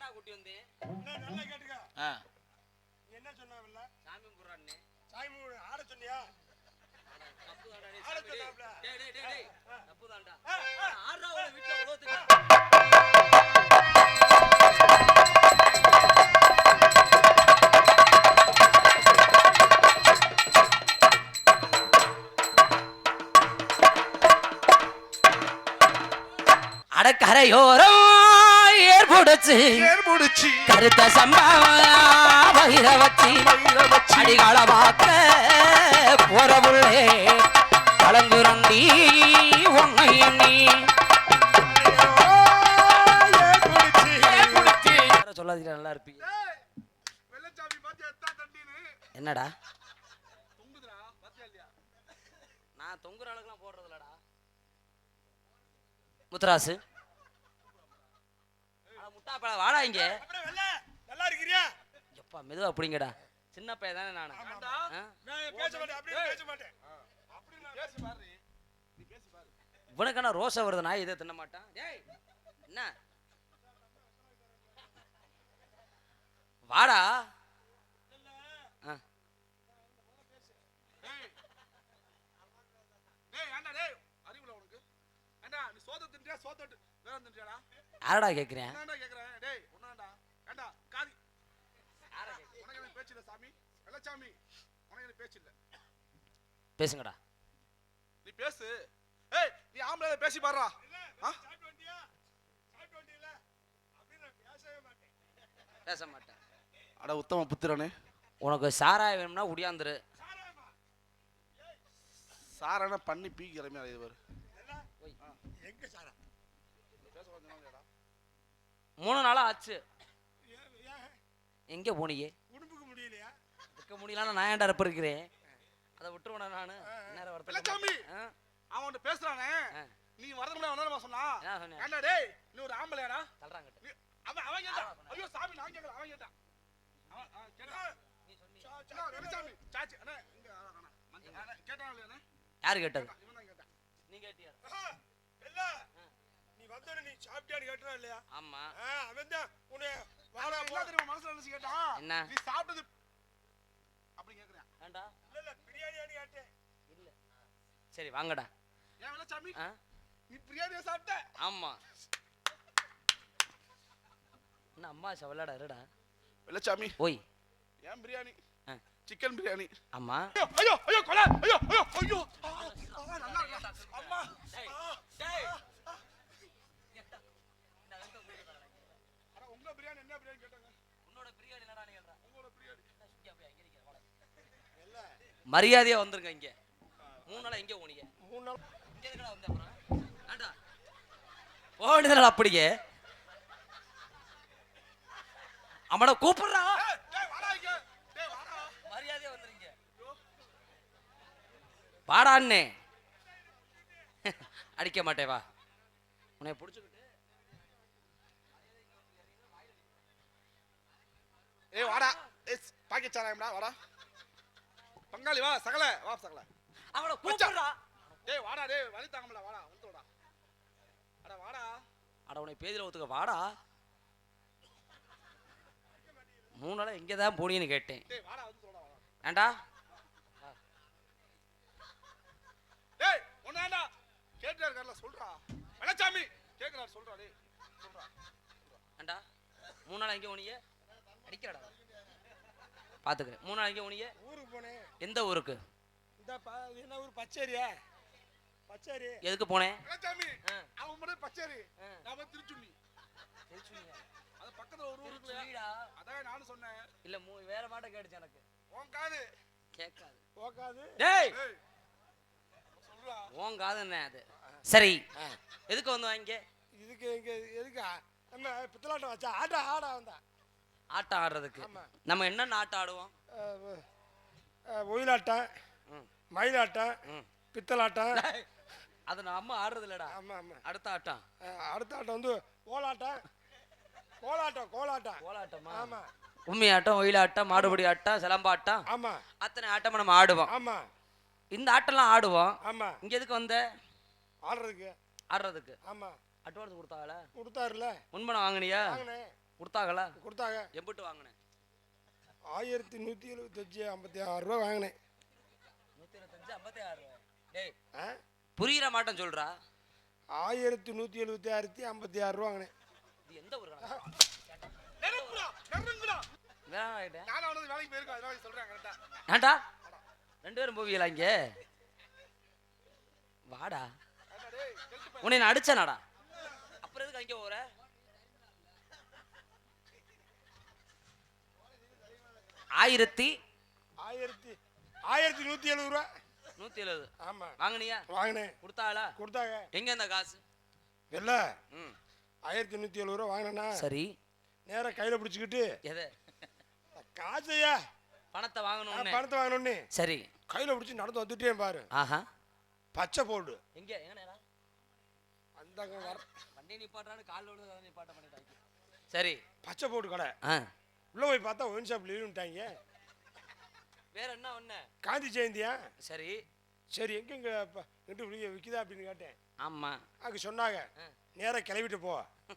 எதுக்குடா கூட்டி என்ன நல்லா கேட்டுக்க. என்ன சொன்னாவில்ல சாமி கும்பிட்றான்னு. சாமி ஆட சொன்னியா? தப்பு தான்டா. ஆடுறா வீட்டுல அடக்கரையோரம் ஏற்புடைச்சு ஏற்புடிச்சு கருத்த சம்பவம் வயிற வச்சு வச்சு அடிகளவாக்க போறவுள்ளே. கலங்குரண்டி உன்னை எண்ணி. சொல்லாதீங்க நல்லா இருப்பீங்க. என்னடா? நான் தொங்குற அளவுக்குலாம் போடுறது இல்லடா முத்துராசு. முட்டாப்பழ வாடா இங்க. நல்லா இருக்கிறியா? எப்பா மெதுவா அப்படிங்கடா சின்ன பையன் தானே நானு. ஆமாண்டா. ஆ? நான் பேச மாட்டேன் அப்படியே பேச மாட்டேன். அப்படி நான் பேசி பாரு நீ பேசி பாரு. இவனுக்கான ரோசை வருது நான் இதை தின்ன மாட்டான்? டேய் என்ன? வாடா. அறிவுல உனக்கு. நீ சோத்த தின்றியா சோத்த விட்டு வேற தின்றியாடா யாரடா இல்ல பேசுங்கடா. நீ பேசு. ஏய் நீ ஆம்பளை பேசி மாட்டேன். பேச மாட்டேன். அட உத்தம புத்திரனே. உனக்கு சாராய வேணும்னா உடியாந்துரு. சாரான பண்ணி பீ கிளம்பி இது பாரு. ஒய். எங்க சாரா மூணு நாளா ஆச்சு. எங்க போனீங்க? உடம்புக்கு முடியலையா? இருக்க முடியலன்னா நான் ஏன்டா இருப்ப இருக்கிறேன் அதை விட்டுருவேனா நானு? நேரம் வெள்ளச்சாமி! வரதுக்கு அவன் பேசுறானே. நீ வரது முடியாது வந்தாலும் சொன்னா? என்ன டேய் நீ ஒரு ஆம்பளையாடா? நீ- அவன் அவன் கேட்டான். ஐயோ சாமி நான் கேட்கல அவன் கேட்டான். அவன் கேட்டான். நீ சொன்னி சா- அண்ணா, சா- வெள்ளச்சாமி சாச்சி அண்ணா இங்க கேட்டான் இல்லையா? யாரு கேட்டது? இவன் தான் கேட்டான். நீ கேட்டியா? ஆ, வெள்ளை, நீ சாப்பிட்டியான்னு கேட்டா இல்லையா? ஆமா. அவன் தான் உன்னை வாடா வாடா என்ன போ தெரியுமா மனசுல நினைச்சு கேட்டான் என்ன? நீ சாப்பிட்டது அப்படி கேக்குறேன். வேண்டா இல்ல இல்ல பிரியாணியான்னு கேட்டேன். இல்ல. சரி வாங்கடா. ஏன் வெள்ளச்சாமி ஆ? நீ பிரியாணியை சாப்பிட்ட? ஆமா. என்ன அம்மா சவலாடா இருடா. வெள்ளச்சாமி. ஓய் ஏன் பிரியாணி. சிக்கன் பிரியாணி. ஆமா. ஐயோ ஐயோ கொலை ஐயோ ஐயோ ஐயோ ஆ, ஆ, நல்லா இருக்கா? அம்மா டேய், ஆ, டேய். ஆ, ஆ. அட, உங்க பிரியாணி என்ன பிரியாணி கேட்டாங்க உன்னோட பிரியாணி என்னடா நீ கேள்றா உங்களோட பிரியாணி இங்க போய், இங்க நிக்க, வாடா. மரியாதையா வந்துருங்க இங்க. மூணு நாளா எங்க போனீங்க? மூணு நாள். இங்க எதுக்குடா வந்த அப்புறம். ஏன்டா? போக வேண்டியதுடா அப்படியே. அவனை கூப்பிடுறா. வந்துருங்க வாடா அண்ணே. அடிக்க மாட்டே வா. உன்னை பிடிச்சுக்கிட்டு. ஏய் வாடா. ஏய் பாக்கெட் சாராயம்டா வாடா. பங்காளி வா சகல வா சகல. அவனை கூப்பிடுறா. டேய் வாடா டேய் வலி தாங்க முடியல வாடா வந்து வாடா. அட வாடா. அட உன்னை பேதில ஒத்துக்க வாடா. மூணு நாளா எங்கே தான் போனீங்கன்னு கேட்டேன். டேய் வாடா வந்து வாடா வாடா. ஏண்டா? டேய் ஒண்ணாண்டா கேட்டுட்டே இருக்கார்ல சொல்றா. வெள்ளச்சாமி கேக்குறாரு சொல்றா டேய் சொல்றா ஏண்டா? மூணு நாள் எங்கே போனீங்க? அடிக்கிறடா பார்த்துக்கிறேன் மூணு நாள் எங்கே போனீங்க ஊருக்கு போனேன். எந்த ஊருக்கு? இந்த ப- இது என்ன ஊர்? பச்சேரியா. பச்சேரி. எதுக்கு போனேன் ஆ. அவன் மட்டும் பச்சேரி. நாம திருச்சுண்ணி அது பக்கத்துல ஒரு ஊர் இருக்குல்ல சொல்லிடா அதான் நானும் சொன்னேன். இல்ல மூ வேற மாட்ட கேட்டுச்சு எனக்கு. உன் காது. கேட்காது போக்காது டேய்! ஏய் சொல்றா. உன் காது என்ன அது? சரி. எதுக்கு வந்து வாங்க இதுக்கு இங்க எதுக்கு? நம்ம பித்தலாட்டம் வச்சா? ஆட்டா ஆடா வந்தா ஆட்டம் ஆடுறதுக்கு. நம்ம என்னென்ன ஆட்டம் ஆடுவோம்? ஒயிலாட்டம். மயிலாட்டம். பித்தலாட்டம். அது நம்ம ஆடுறது இல்லடா ஆமா ஆமா. அடுத்த ஆட்டம். அடுத்த ஆட்டம் வந்து கோலாட்டம் கோலாட்டம் கோலாட்டம். கோலாட்டமா? ஆமா. உம்மி ஆட்டம் ஒயிலாட்டம் மாடுபடி ஆட்டம் சிலம்பாட்டம். ஆமா. அத்தனை ஆட்டம் நம்ம ஆடுவோம். ஆமா. இந்த ஆட்டம்லாம் ஆடுவோம். ஆமா. இங்க எதுக்கு வந்த? ஆடுறதுக்கு. ஆடுறதுக்கு. ஆமா. அட்வான்ஸ் கொடுத்தாங்கள கொடுத்தாருல. முன்பணம் வாங்கினியா? கொடுத்தாங்களா? கொடுத்தாங்க. எம்பிட்டு வாங்கினேன். ஆயிரத்தி நூற்றி எழுபத்தஞ்சு ஐம்பத்தி ஆறு ரூபா வாங்கினேன். நூற்றி இருபத்தஞ்சு ஐம்பத்தி ஆறு டேய் ஆ? புரியுற மாட்டேன் சொல்றா. ஆயிரத்தி நூற்றி எழுபத்தி ஆயிரத்தி ஐம்பத்தி ஆறு ரூபா வாங்கினேன். இது எந்த ஊர் வேலைக்கு போயிருக்கோம் ஏன்டா ரெண்டு பேரும் போவீங்களா இங்க? வாடா. டேய் உன்னை நான் அடிச்சேனாடா? அப்புறம் எதுக்கு அங்கே போற? ஆயிரத்தி ஆயிரத்தி ஆயிரத்தி நூற்றி எழுபது ரூபா. நூத்தி எழுபது ஆமாம் வாங்குனியா? வாங்கினேன். கொடுத்தாளா? கொடுத்தாங்க. எங்க இந்த காசு? இல்லை ஆயிரத்தி நூற்றி எழுபது ரூபா வாங்கினேன்னா சரி. நேராக கையில் பிடிச்சிக்கிட்டு எதை? காசையா? பணத்தை நான் வாங்கணும்னு பணத்தை வாங்கினோன்னே சரி. கையில் பிடிச்சி நடந்து வந்துட்டே பாரு. ஆஹா. பச்சை போடு. எங்க? எங்க நேரா? அந்தாங்க வர. வண்டி நிப்பாட்டான்னு கால் விழுந்து நிப்பாட்ட பண்ணிட்டாங்க சரி. பச்சை போடு கடை. ஆ. உள்ளே போய் பார்த்தா ஒயின் ஷாப் லீவுன்ட்டாங்க வேற என்ன ஒண்ணு? காந்தி ஜெயந்தியா? சரி. சரி எங்கெங்க ரெண்டு வெளியே விற்கிதா அப்படின்னு கேட்டேன். ஆமா. அங்கே சொன்னாங்க ஆ. நேராக கிளவிட்டு போ.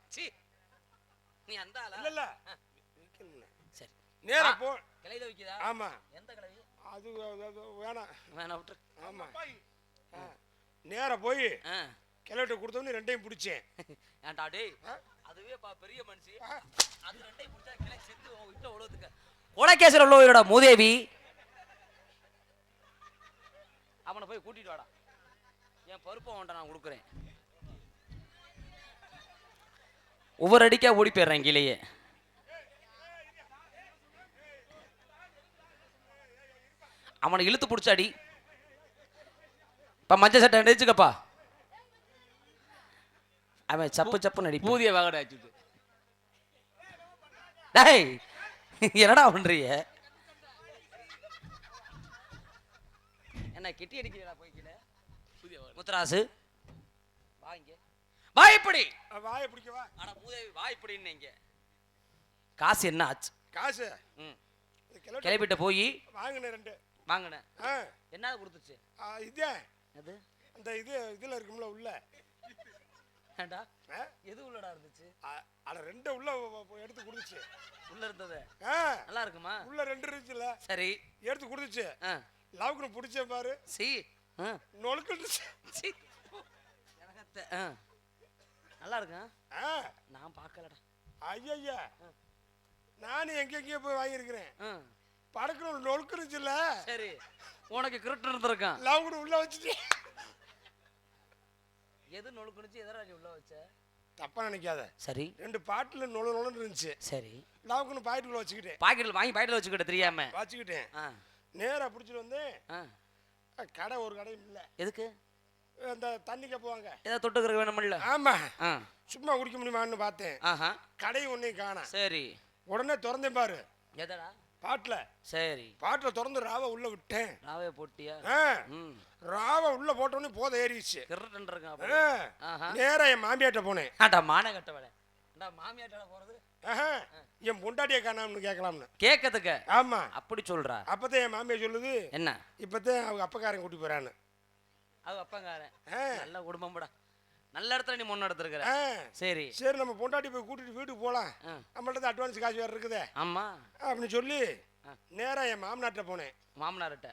சீ நீ அந்த ஆளா? இல்லை இல்லை. சரி. நேராக போ. கிளையில விக்குதா? ஆமாம் எந்த கிளவி அது அது வேணாம். வேணா விட்டுரு. ஆமாம் பாய். கிளவிட்ட கொடுத்தோன்னே ரெண்டையும் பிடிச்சேன். ஏன்டா டேய்? அதுவே பா பெரிய மனுஷி. அது ரெண்டையும் பிடிச்சா கிளை செத்து உன் வீட்டுல உழவுத்துக்க கொலைகேசில் உள்ளவரோட மூதேவி. அவனை போய் கூட்டிட்டு வாடா. என் பருப்பை அவன்கிட்ட நான் கொடுக்குறேன். ஒவ்வொரு அடிக்கா ஓடி போயிடுறேன் கீழேயே. அவனை இழுத்து பிடிச்சாடி. இப்ப மஞ்சள் சட்டை அடிச்சுக்கப்பா அவன் சப்பு சப்பு நடி பூதிய வாகட டேய் என்னடா பண்றீங்க? என்ன கிட்டி போய்க்கல பூதிய வாகட முத்தராசு. வா இங்க. வா இப்படி. வாயை பிடிக்கவா ஆனா மூதேவி வா இப்படின்னு இங்க. காசு என்ன ஆச்சு? காசு? ம். கிளப்பிட்ட போய் வாங்கினேன் ரெண்டு. வாங்கினேன் ஆ. என்ன கொடுத்துச்சு? ஆ, இதே. அது அந்த இது இதில் இருக்கும்ல உள்ள. ஏண்டா? எது உள்ளடா இருந்துச்சு? அட ரெண்டை உள்ள எடுத்து கொடுத்துச்சு. உள்ள இருந்தது? நல்லா இருக்குமா? உள்ள ரெண்டு இருந்துச்சுல சரி. எடுத்து கொடுத்துச்சு. ஆ. லவுக்குன்னு பிடிச்சேன் பாரு. சி ஆ. நல்லா இருக்கா? நான் பார்க்கலடா. ஐயா நானும் எங்கெங்கேயோ போய் வாங்கியிருக்கிறேன். ஆ. படக்கணும் நொழுக்குனுச்சுல சரி. உனக்கு கிரிட்டு இருந்திருக்கான். லவுக்குன்னு உள்ள வச்சுட்டு எது நொழுக்குனுச்சு எதரா நீ உள்ள வச்ச? தப்பா நினைக்காத. சரி. ரெண்டு பாட்டில் நொழு நொழுன்னு இருந்துச்சு. சரி. லவுக்குன்னு பாக்கெட்டுக்குள்ள வச்சுக்கிட்டேன். பாக்கெட்ல வாங்கி பாக்கெட்ல வச்சுக்கிட்ட தெரியாம? வச்சுக்கிட்டேன். ஆ. நேரா பிடிச்சிட்டு வந்து கடை ஒரு கடையும் இல்லை. எதுக்கு? அந்த தண்ணி கப்புவாங்க ஏதாவது தொட்டுக்கிற வேணுமில்ல ஆமா. சும்மா குடிக்க முடியுமான்னு பார்த்தேன். கடையும் ஒன்றையும் காணோம் சரி. உடனே திறந்தேன் பாரு. எதடா? பாட்டில். சரி. பாட்டில் திறந்து ராவை உள்ள விட்டேன். ராவே போட்டியா? ராவை உள்ள போட்டோன்னே போதை. ஆஹா. நேரா என் மாமியாட்ட போனேன். ஆண்டா மான கட்ட வேலை. ஆண்டா மாமியாட்டால போறது. என் பொண்டாட்டியை காணாமனு கேட்கலாம்னு. கேட்கறதுக்கு? ஆமா. அப்படி சொல்றா. அப்பதான் என் மாமியார் சொல்லுது என்ன? இப்பதான் அவங்க அப்பக்காரன் கூட்டி போறான்னு. அவ அப்பங்காரன். நல்ல குடும்பம்டா நல்ல இடத்துல நீ முன்ன எடுத்துருக்கிற ஆ. சரி. சரி நம்ம பொண்டாட்டி போய் கூட்டிட்டு வீட்டுக்கு போலாம். ஆ. நம்மள்ட்ட அட்வான்ஸ் காசு வேற இருக்குதே. ஆமா. அப்படின்னு சொல்லி ஆ. நேரா என் மாமனாட்ட போனேன். மாமனார்கிட்ட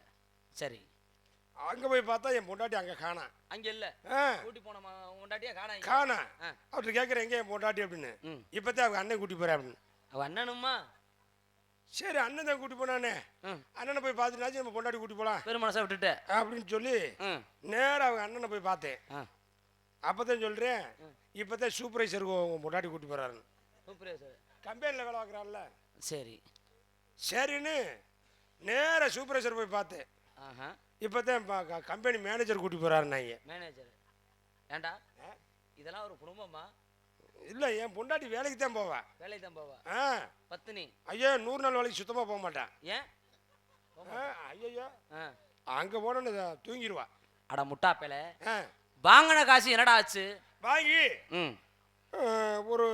சரி. அங்க போய் பார்த்தா என் பொண்டாட்டி அங்க காணா. அங்க இல்ல. கூட்டி போன உண்டாட்டியா காணா காணா. அவர்கிட்ட கேட்குறேன் எங்க என் பொண்டாட்டி? அப்படின்னு. இப்பதான் அவங்க அண்ணன் கூட்டி போறேன் அப்படின்னு. அவ அண்ணனுமா? சரி அண்ணன் தான் கூட்டி போனானே. அண்ணனை போய் பார்த்துட்டாச்சு நம்ம பொண்டாட்டி கூட்டி போலாம். பெரும் மனசை விட்டுட்ட. அப்படின்னு சொல்லி ம். நேரா அவங்க அண்ணனை போய் பார்த்தேன். அப்பதான் சொல்றேன். இப்பதான் சூப்பர்வைசருக்கு பொண்டாட்டி கூட்டி போறாருன்னு. சூப்பரே சார் கம்பெனியில் வேலை பார்க்குறான்ல சரி. சரின்னு நேரா சூப்பர்வைசர் போய் பார்த்தேன். இப்பதான் கம்பெனி மேனேஜர் கூட்டி போறாருன்னாங்க மேனேஜர் ஏண்டா? இதெல்லாம் ஒரு குடும்பமா? இல்லை என் பொண்டாட்டி வேலைக்கு தான் போவா. வேலைக்கு தான் போவா? ஆ. பத்தினி. ஐயோ நூறு நாள் வேலைக்கு சுத்தமாக போக மாட்டான் ஏன்? ஐயோ ஆ அங்கே போனோன்னு தூங்கிடுவா அட முட்டாப்பேல. ஆ. வாங்கின காசு என்னடா ஆச்சு? வாங்கி ம். ஒரு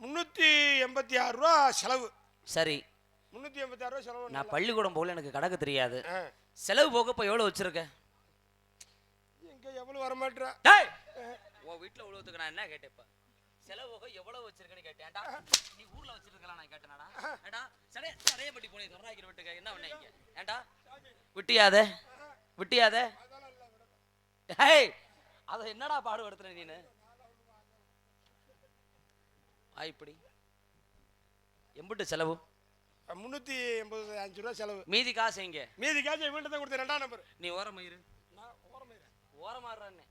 முந்நூற்றி எண்பத்தி ஆறு ரூபா செலவு. சரி. முந்நூற்றி எண்பத்தி ஆறு ரூபா செலவு. நான் பள்ளிக்கூடம் போகல எனக்கு கணக்கு தெரியாது. செலவு போக இப்போ எவ்வளோ வச்சிருக்க? எங்கே எவ்வளோ வரமாட்டா டேய்! உன் வீட்டில் உழுவத்துக்கு நான் என்ன கேட்டேன் செலவு போக எவ்வளோ வச்சிருக்கேன்னு கேட்டேன்டா நீ ஊர்ல கேட்டனாடா. ஏண்டா சடை சடைய பட்டி போனே தொடாக்கிற விட்டுக்க. என்ன பண்ணீங்க ஏண்டா விட்டியாத? விட்டியாத? ஹேய் அத என்னடா பாடுபடுத்துற நீனு? ஆ இப்படி. எம்புட்டு செலவு? முந்நூற்றி எண்பது அஞ்சு ரூபா செலவு. மீதி காசு எங்க? மீதி காசு வீட்டு தான் கொடுத்தேன் ரெண்டாம் நம்பர். நீ ஓரமா இரு ஓரமாடுறானே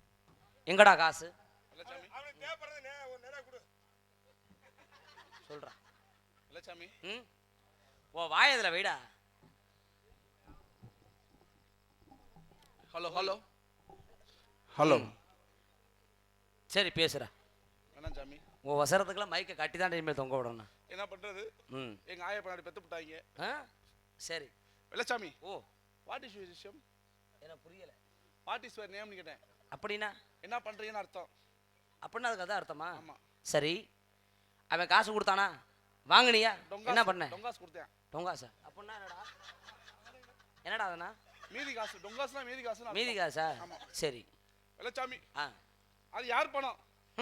எங்கடா காசு? வெள்ளச்சாமி அவனுக்கு தேவைப்படுறது நே- ஒரு நிறைய கொடு. சொல்றா. வெள்ளச்சாமி ம்? ஓ வாயதுல வைடா. Hello hello. ஹலோ. சரி பேசுறா. வெள்ளச்சாமி உன் வசரத்துக்கெல்லாம் மைக்கை கட்டி தான் இனிமேல் தொங்க விடணும் என்ன பண்றது? ம். எங்க ஆயா பின்னாடி பெத்து விட்டாங்க ஆ? சரி. வெள்ளச்சாமி ஓ. வாட் இஸ் விஷயம் எனக்கு புரியல. வாட் இஸ் யுவர் நேம்னு கேட்டேன். அப்படின்னா? என்ன பண்றீங்கன்னு அர்த்தம். அப்படின்னா அதுக்கு அதான் அர்த்தமா? ஆமா. சரி. அவன் காசு கொடுத்தானா? வாங்குனியா? என்ன பண்ண? டொங்காஸ் கொடுத்தேன். டொங்காசா? அப்படின்னா என்னடா? என்னடா அதனா மீதி காசு டொங்காஸ்னா மீதி காசு மீதி காசா. சரி. வெள்ளச்சாமி ஆ. அது யார் பணம்?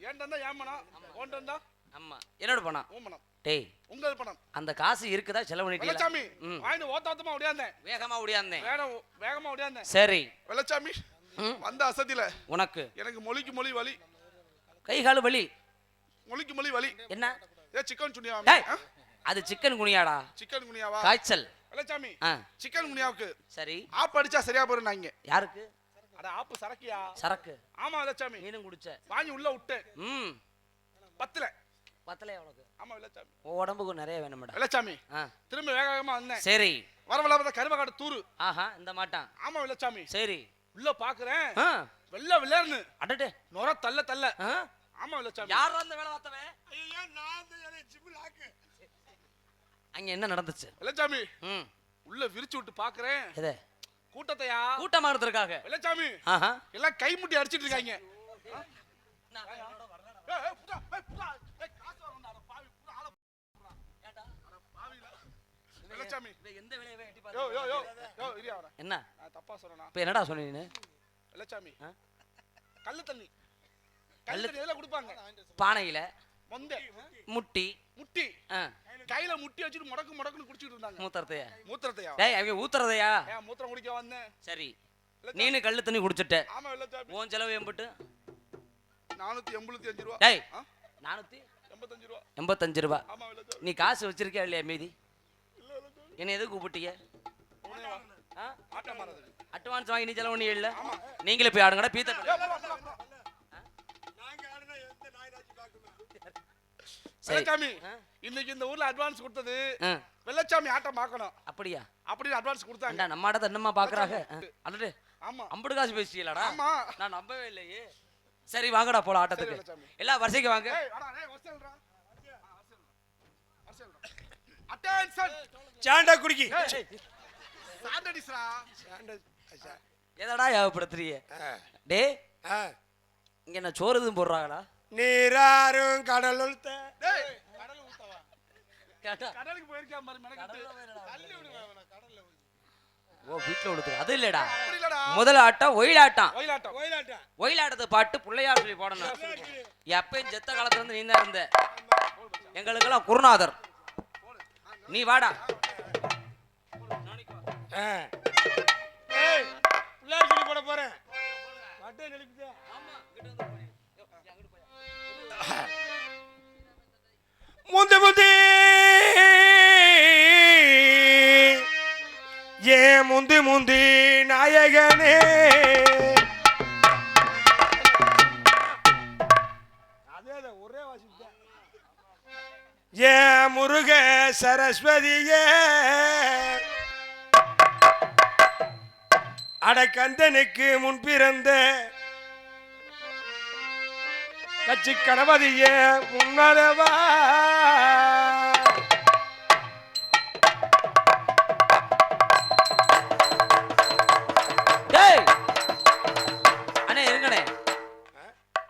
ஏன்டா ஏன் பணம்? ஓன்டா ஆமா. என்னோட பணம். உன் பணம். டேய் உங்கள் பணம். அந்த காசு இருக்குதா? செலவு பண்ணிட்டீங்களா? வெள்ளச்சாமி ம். வாங்கிட்டு ஓத்தாத்தமா ஓடியாந்தேன். வேகமா ஓடியாந்தேன். வேகம் வேகமா ஓடியாந்தேன். சரி. வெள்ளச்சாமி வந்த அசதியில உனக்கு. எனக்கு மொழிக்கு மொழி வலி. கை கால் வலி. மொழிக்கு மொழி வலி. என்ன? ஏ சிக்கன் சுனியா அது சிக்கன் குனியாடா. சிக்கன் குனியாவா? காய்ச்சல். வெள்ளச்சாமி சிக்கன் குனியாவுக்கு. சரி. ஆப் அடிச்சா சரியா போயிரும் நாங்க யாருக்கு? அட ஆப்பு சரக்கியா? சரக்கு. ஆமா வெள்ளச்சாமி நீனும் குடிச்ச. வாங்கி உள்ள விட்டேன் ம். பத்துல. பத்தலையா உனக்கு. ஆமா வெள்ளச்சாமி உன் உடம்புக்கு நிறைய வேணும்டா வெள்ளச்சாமி ஆ. திரும்ப வேக வேகமா வந்தேன். சரி. வரவல பார்த்தா கருவக்காடு தூரு. ஆஹா இந்த மாட்டான். ஆமா வெள்ளச்சாமி சரி. உள்ள பாக்குறேன். வெள்ள விளையாடுன்னு. அடடே. நுர தள்ள தள்ள. ஆமா வெள்ளச்சாமி யாரா அந்த வேலை பார்த்தவன்? ஐயா நான் தான் ஜிம்மில் ஆக்கு அங்க என்ன நடந்துச்சு? வெள்ளச்சாமி ம். உள்ள விரிச்சு விட்டு பாக்குறேன். எது? கூட்டத்தையா? கூட்டமா இருந்திருக்காங்க வெள்ளச்சாமி எல்லாம் கை முட்டி அடிச்சிட்டு இருக்காங்க. என்ன? நான் தப்பா சொல்றேனா இப்ப என்னடா சொன்ன நீனு? வெள்ளச்சாமி? கள்ளு தண்ணி. கள்ளு தண்ணி எதுல கொடுப்பாங்க? பானையில. மொந்த முட்டி. முட்டி. கையில முட்டி வச்சுட்டு முடக்கு முடக்குன்னு குடிச்சிட்டு இருந்தாங்க. மூத்திரத்தையா? மூத்திரத்தையா? டேய் அவங்க ஊத்துறதையா? மூத்திரம் குடிக்க வந்தேன். சரி. நீனு கள்ளு தண்ணி குடிச்சிட்ட. ஆமா உன் செலவு எம்பிட்டு? நானூத்தி எண்பத்தி அஞ்சு ரூபா. டேய்? நானூத்தி எண்பத்தஞ்சு ரூபா. எண்பத்தஞ்சு ரூபா. நீ காசு வச்சிருக்கியா இல்லையா மீதி? என்ன எதுக்கு கூப்பிட்டீங்க? அட்வான்ஸ் வாங்கி நீ செலவு பண்ணி இல்ல? நீங்களே போய் ஆடுங்கடா பீத்த வெள்ளச்சாமி? இன்னைக்கு இந்த ஊர்ல அட்வான்ஸ் கொடுத்தது வெள்ளச்சாமி ஆட்டம் பார்க்கணும். அப்படியா? அப்படின்னு அட்வான்ஸ் கொடுத்தாங்க. நம்ம ஆட்டத்தை என்னமா பாக்குறாங்க அடடே ஆமா. ஐம்பது காசு பேசிட்டீங்களாடா? ஆமா. நான் நம்பவே இல்லையே. சரி வாங்கடா சரி, ஆட்டத்துக்கு. எல்லாம் வரிசைக்கு வாங்க. சாண்டா குடிக்கி. சாண்டடிஸ்ரா. சாண்டா அச்சா. எதடா ஞாபகப்படுத்துறீங்க ஆ. டே. இங்க என்ன சோறு எதுவும் போடுறாங்களா? நீராறும் கடலுள் கடலுக்கு போயிருக்கா மாதிரி மெனக்கிட்டு. தள்ளி விடுங்க அவனை கடல்ல போய். ஓ வீட்டுல கொடுத்துரு அது இல்லடா. முதல் ஆட்டம் ஒயிலாட்டம். ஒயிலாட்டத்தை பாட்டு பிள்ளையார் சொல்லி போடணும். எப்பயும் செத்த காலத்துல இருந்து நீ தான் இருந்த. எங்களுக்கெல்லாம் குருநாதர். நீ வாடா. பிள்ளையார் சொல்லி போட போறேன். முந்து முந்தி. ஏ முந்தி முந்தி நாயகனே. ஒரே ஏ முருக சரஸ்வதியே. அடக்கந்தனுக்கு முன் பிறந்த கட்சி கணபதியே முன்னதவா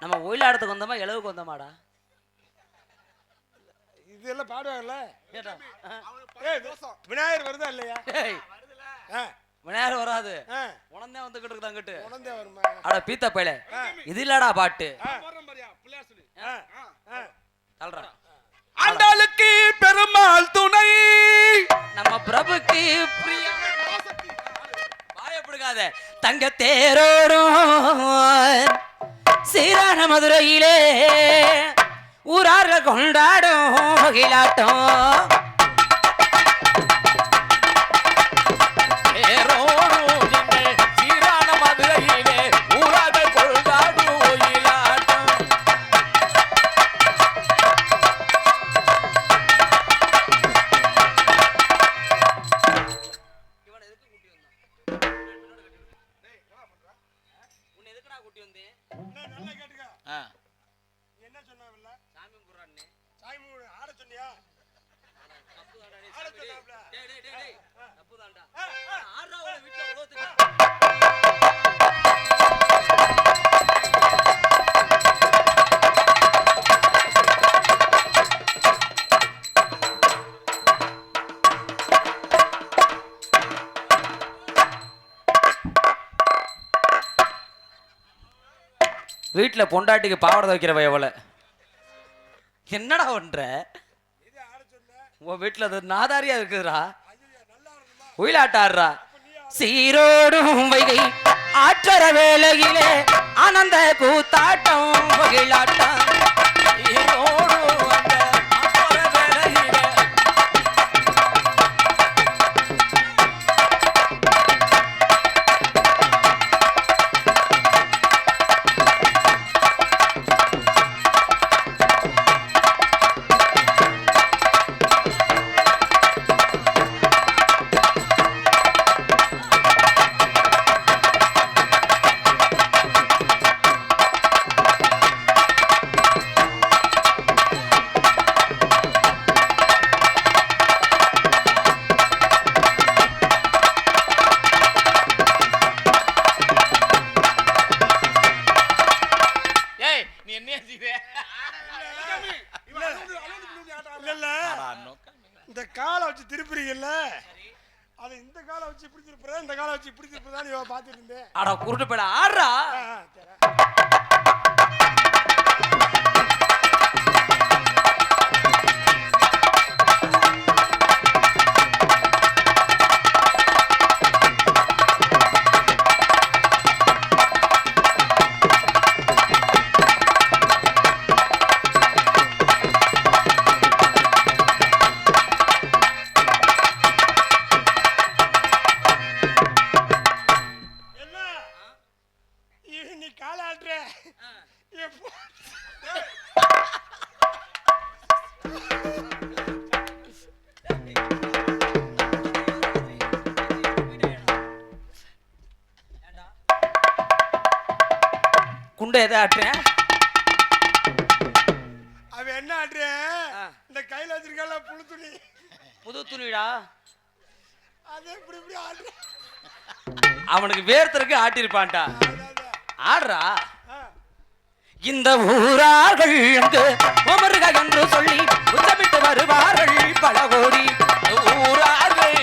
நம்ம ஒயிலாட்டத்துக்கு வந்தோமா இளவுக்கு வந்தோமாடா? இதெல்லாம் பாடுவாங்கல்ல? விநாயகர் வருதா இல்லையா? விநாயகர் வராது. உனந்தே வந்துகிட்டு இருக்குதா அங்கிட்டு. உணர்ந்தே வருமா? அட பீத்த பையல. இது இல்லடா பாட்டு. போடுறேன் ஆண்டாளுக்கு பெருமாள் துணை. நம்ம பிரபுக்கு பிரியா பயப்படுகாத தங்க தேரோடும் சீரான மதுரையிலே ஊரார்கள் கொண்டாடும் மகிழாட்டம். வீட்டுல உலகத்துக்கு. வீட்டுல பொண்டாட்டிக்கு பாவாடை வைக்கிறவ எவ்வளவு? என்னடா சொன்ன உன் வீட்டுல அது நாதாரியா இருக்குதுடா. ஒயிலாட்டாடுறா. சீரோடும் வைகை ஆற்றர வேலையிலே ஆனந்த கூத்தாட்டம் ஒயிலாட்டம். இல்ல இந்த காலை வச்சு திருப்புறீங்கல்ல? அது இந்த காலை வச்சு இப்படி இந்த காலை வச்சு இப்படி திருப்புறதா நீ பார்த்துட்டு இருந்தேன் அட குருட்டு பேட ஆடுறா. நீ காலை ஆட்டுற எப்போ குண்டை எதை ஆட்டுறேன் அவன் என்ன ஆட்டுற. இந்த கையில வச்சிருக்கல புழு துணி. புது துணிடா. அது இப்படி இப்படி ஆடுற அவனுக்கு வேர்த்தருக்கு அதான். ஆடுறா. இந்த ஊரார்கள் அங்கு என்று சொல்லி உத்தமிட்டு வருவார்கள் பல கோடி. ஊரார்கள்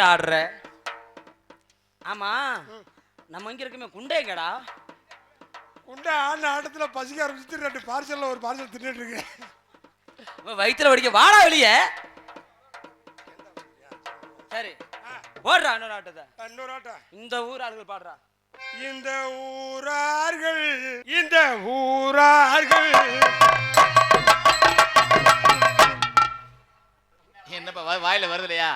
ஆட்டம் ஆடுற. ஆமா நம்ம இங்க இருக்குமே குண்டேங்கடா குண்டை ஆடின ஆட்டத்துல பசிக்க ஆரம்பிச்சுட்டு ரெண்டு பார்சல்ல ஒரு பார்சல் தின்னுட்டு இருக்கேன். வயிற்றுல வடிக்க வாடா வெளியே. சரி போடுறா இன்னொரு ஆட்டத்தை. இன்னொரு ஆட்டம் இந்த ஊர் ஆளுகள் பாடுறா. இந்த ஊரார்கள் இந்த ஊரார்கள். என்னப்பா வாயில வருது இல்லையா?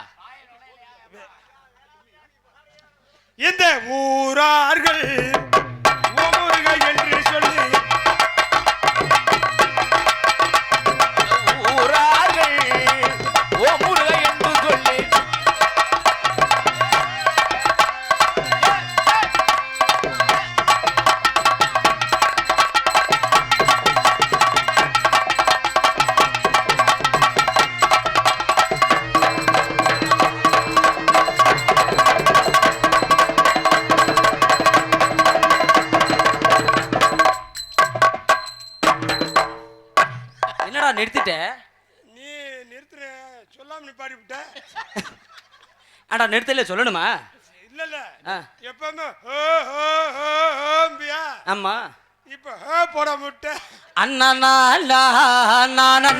இந்த ஊரார்கள்? நிறுத்தல சொல்லணுமா? இல்ல இல்ல எப்பவுமே. ஆமா. இப்ப போட முட்டை. அண்ணா நான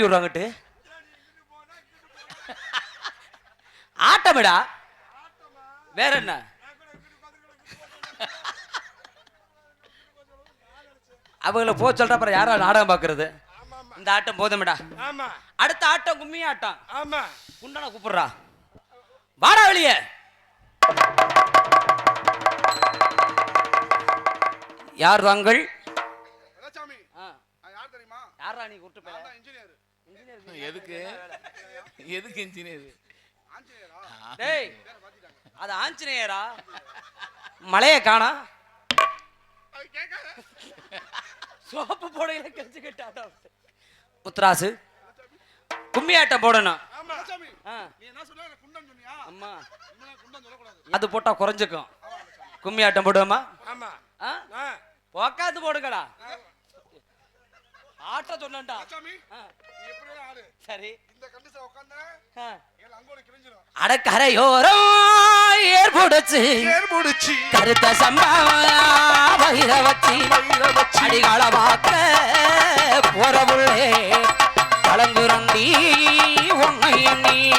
வரட்டி விடுறாங்கட்டு ஆட்டமிடா வேற என்ன அவங்கள போ சொல்ற அப்புறம் யாரா நாடகம் பாக்குறது இந்த ஆட்டம் போதும்டா அடுத்த ஆட்டம் கும்மி ஆட்டம் ஆமா குண்டனை கூப்பிடுறா வாடா வெளியே யார் தாங்கள் யார் தெரியுமா யாரா நீ கூப்பிட்டு போற? எதுக்கு? எதுக்கு இன்ஜினியர் டேய் அது ஆஞ்சநேயரா? மலைய காணா? சோப்பு போடையில கழிச்சு கட்டாட்டா முத்துராசு கும்மி ஆட்டம் போடணும் சொன்ன? அது போட்டா குறைஞ்சுக்கும். கும்மி ஆட்டம் போடுவோமா? ஆமா. ஆ? ஆ, உக்காந்து போடுங்கடா. ஆட்ட சொன்னேன்டா. சரி. இந்த கண்டிஷன் உட்கார்ந்தா ஏழு அங்கோல கிழிஞ்சிரும். அட கரையோரம் ஏற்புடுச்சு. ஏற்புடுச்சு. கருத்த சம்பவம் பகிரவச்சி பார்க்க போறவுள்ளே. கலங்குரண்டி உன்னை எண்ணி.